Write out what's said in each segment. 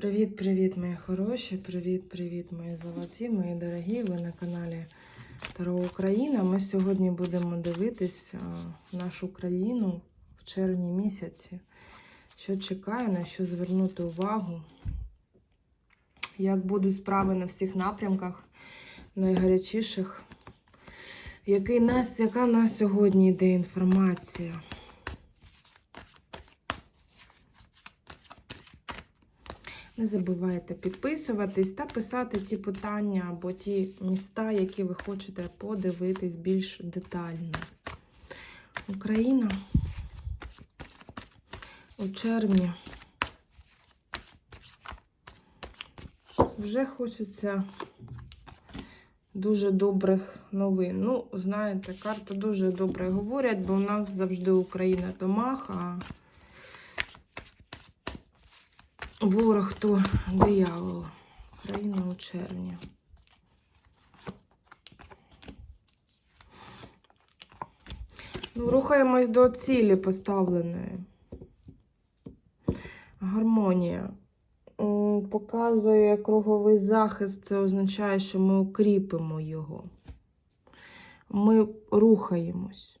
Привіт-привіт, мої хороші! Привіт-привіт, мої золоті, мої дорогі. Ви на каналі Таро Україна. Ми сьогодні будемо дивитись нашу країну в червні місяці. Що чекає, на що звернути увагу, як будуть справи на всіх напрямках, найгарячіших. Який нас, яка на сьогодні йде інформація? Не забувайте підписуватись та писати ті питання або ті міста, які ви хочете подивитись більш детально. Україна у червні. Вже хочеться дуже добрих новин. Ну, знаєте, карти дуже добре говорять, бо у нас завжди Україна то мах, а Ворог то диявол. Україна у червні. Ну, рухаємось до цілі поставленої. Гармонія. Показує круговий захист, це означає, що ми укріпимо його. Ми рухаємось.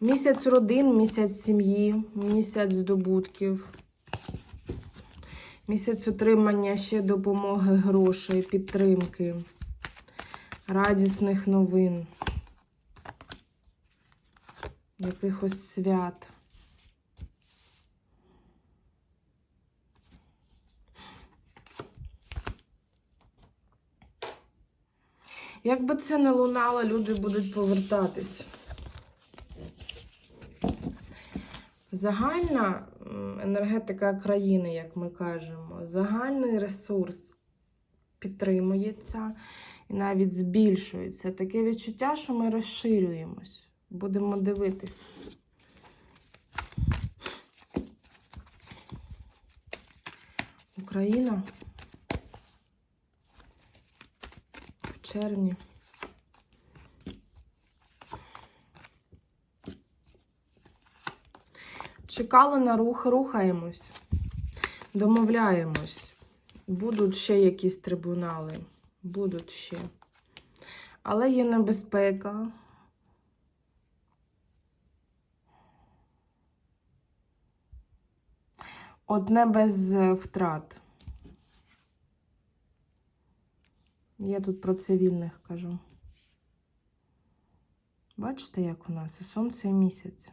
Місяць родин, місяць сім'ї, місяць здобутків, місяць отримання ще допомоги, грошей, підтримки, радісних новин, якихось свят. Як би це не лунало, люди будуть повертатись. Загальна енергетика країни, як ми кажемо, загальний ресурс підтримується і навіть збільшується. Таке відчуття, що ми розширюємось. Будемо дивитись. Україна в червні. Чекали на рух, рухаємось, домовляємось. Будуть ще якісь трибунали, будуть ще. Але є небезпека. Одне без е, втрат. Я тут про цивільних кажу. Бачите, як у нас і сонце і місяць.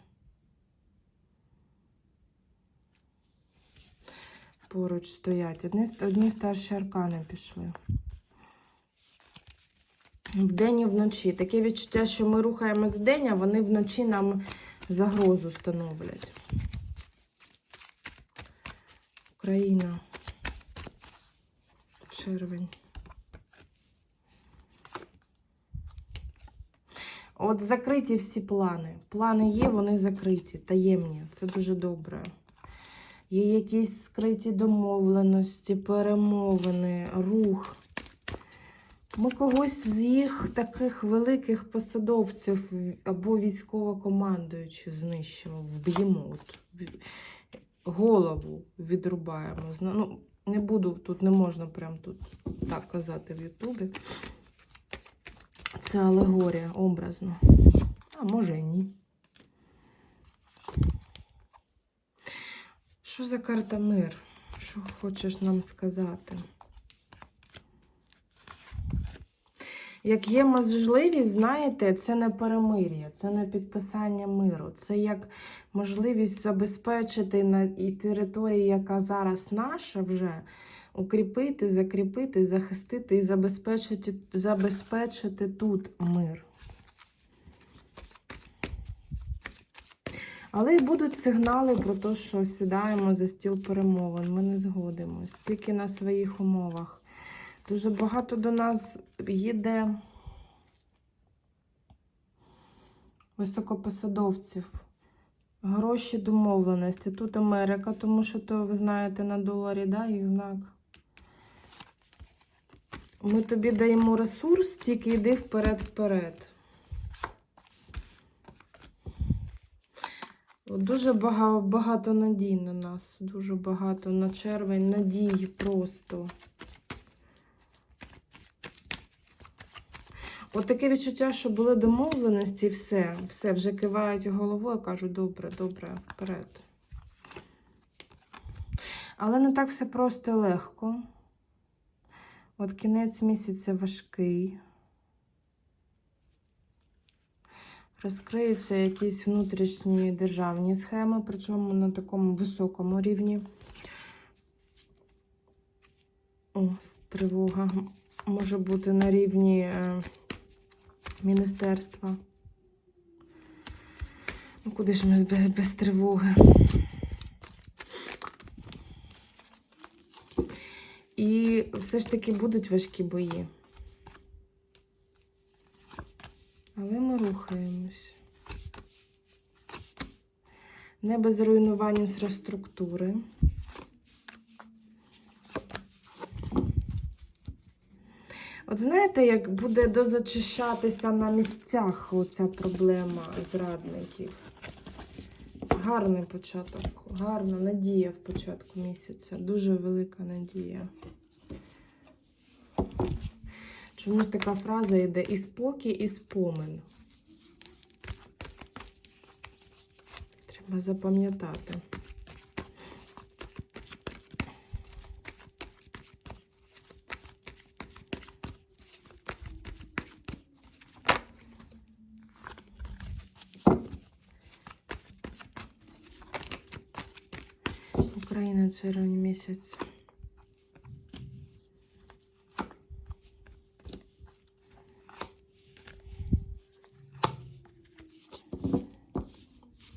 Поруч стоять. Одні, одні старші аркани пішли. Вдень і вночі. Таке відчуття, що ми рухаємось вдень, а вони вночі нам загрозу становлять. Україна. Червень. От закриті всі плани. Плани є, вони закриті, таємні. Це дуже добре. Є якісь скриті домовленості, перемовини, рух. Ми когось з їх таких великих посадовців або військовокомандуючих знищимо, вб'ємо. От, голову відрубаємо. Ну, не буду, тут не можна прям тут так казати в Ютубі. Це алегорія образно. А може і ні. Що за карта мир? Що хочеш нам сказати? Як є можливість, знаєте, це не перемир'я, це не підписання миру. Це як можливість забезпечити на і території, яка зараз наша вже, укріпити, закріпити, захистити і забезпечити, забезпечити тут мир. Але й будуть сигнали про те, що сідаємо за стіл перемовин. Ми не згодимось, тільки на своїх умовах. Дуже багато до нас їде високопосадовців. Гроші домовленості. Тут Америка, тому що то, ви знаєте, на доларі, да, їх знак. Ми тобі даємо ресурс, тільки йди вперед-вперед. Дуже багато, надій на нас. Дуже багато на червень надій просто. От таке відчуття, що були домовленості, все, все, вже кивають головою, кажуть, добре, добре, вперед. Але не так все просто і легко. От кінець місяця важкий. Розкриються якісь внутрішні державні схеми, причому на такому високому рівні. О, тривога може бути на рівні е, міністерства. Ну, куди ж ми без, без тривоги? І все ж таки будуть важкі бої. Але ми рухаємось. Не без руйнувань інфраструктури. От знаєте, як буде дозачищатися на місцях оця проблема зрадників? Гарний початок, гарна надія в початку місяця. Дуже велика надія. Чомусь така фраза йде і спокій, і спомин. Треба запам'ятати. Україна червень місяць.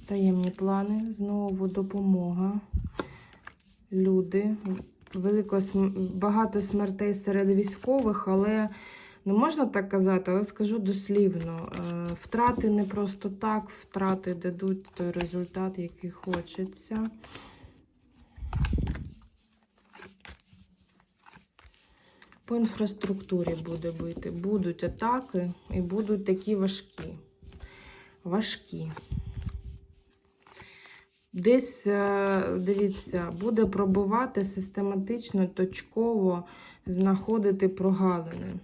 Таємні плани, знову допомога. Люди. Велико, багато смертей серед військових, але не можна так казати, але скажу дослівно. е, Втрати не просто так, втрати дадуть той результат, який хочеться. По інфраструктурі буде бити. Будуть атаки і будуть такі важкі. Важкі. Десь, е, дивіться, буде пробувати систематично, точково знаходити прогалини.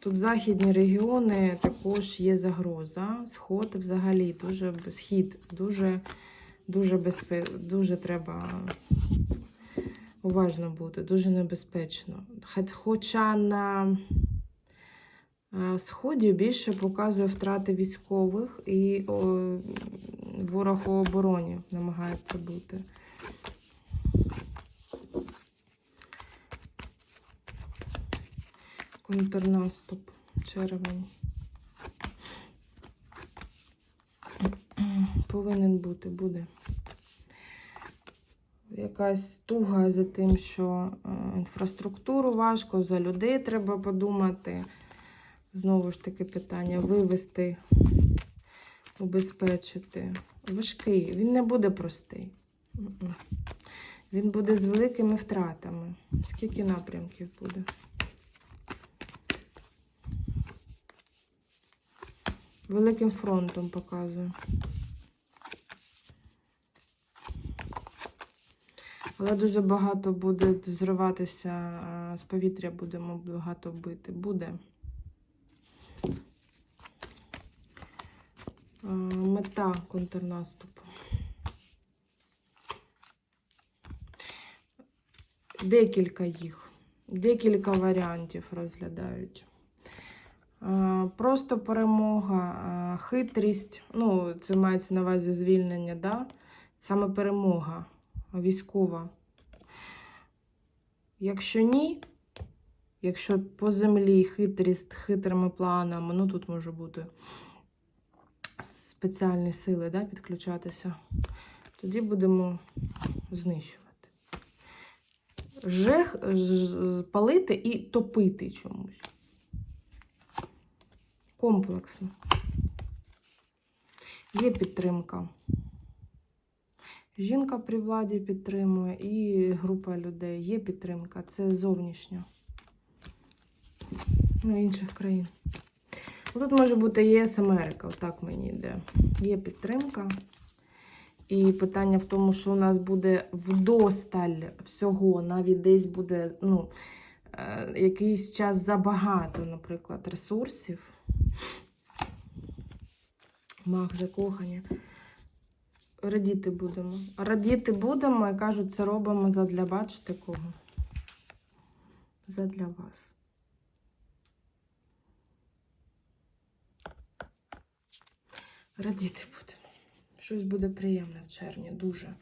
Тут західні регіони також є загроза. Сход взагалі дуже схід, дуже, дуже, безпе... дуже треба уважно бути, дуже небезпечно. Хоча на сході більше показує втрати військових і ворог у обороні намагається бути. Контрнаступ, червень. Повинен бути, буде якась туга за тим, що е, інфраструктуру важко, за людей треба подумати. Знову ж таки питання вивести, убезпечити. Важкий, він не буде простий. Він буде з великими втратами. Скільки напрямків буде? Великим фронтом показую. Але дуже багато буде зриватися з повітря, будемо багато бити. Буде. А, Мета контрнаступу. Декілька їх, декілька варіантів розглядають. Просто перемога, хитрість, ну, це мається на увазі звільнення, да? саме перемога військова. Якщо ні, якщо по землі хитрість хитрими планами, ну тут може бути спеціальні сили да, підключатися, тоді будемо знищувати. Жех палити і топити чомусь. Комплексно. Є підтримка. Жінка при владі підтримує і група людей. Є підтримка, це зовнішня. Ну, інших країн. Тут може бути ЄС Америка, отак мені йде. Є підтримка. І питання в тому, що у нас буде вдосталь всього, навіть десь буде ну, е, якийсь час забагато, наприклад, ресурсів. Маг закохання. Радіти будемо. Радіти будемо і кажуть, це робимо задля бачите кого? Задля вас. Радіти будемо. Щось буде приємне в червні, дуже.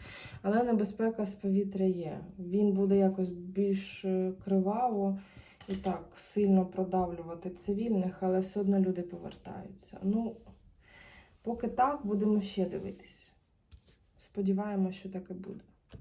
Але небезпека з повітря є. Він буде якось більш е, криваво і так сильно продавлювати цивільних, але все одно люди повертаються. Ну, поки так, будемо ще дивитись. Сподіваємося, що так і буде.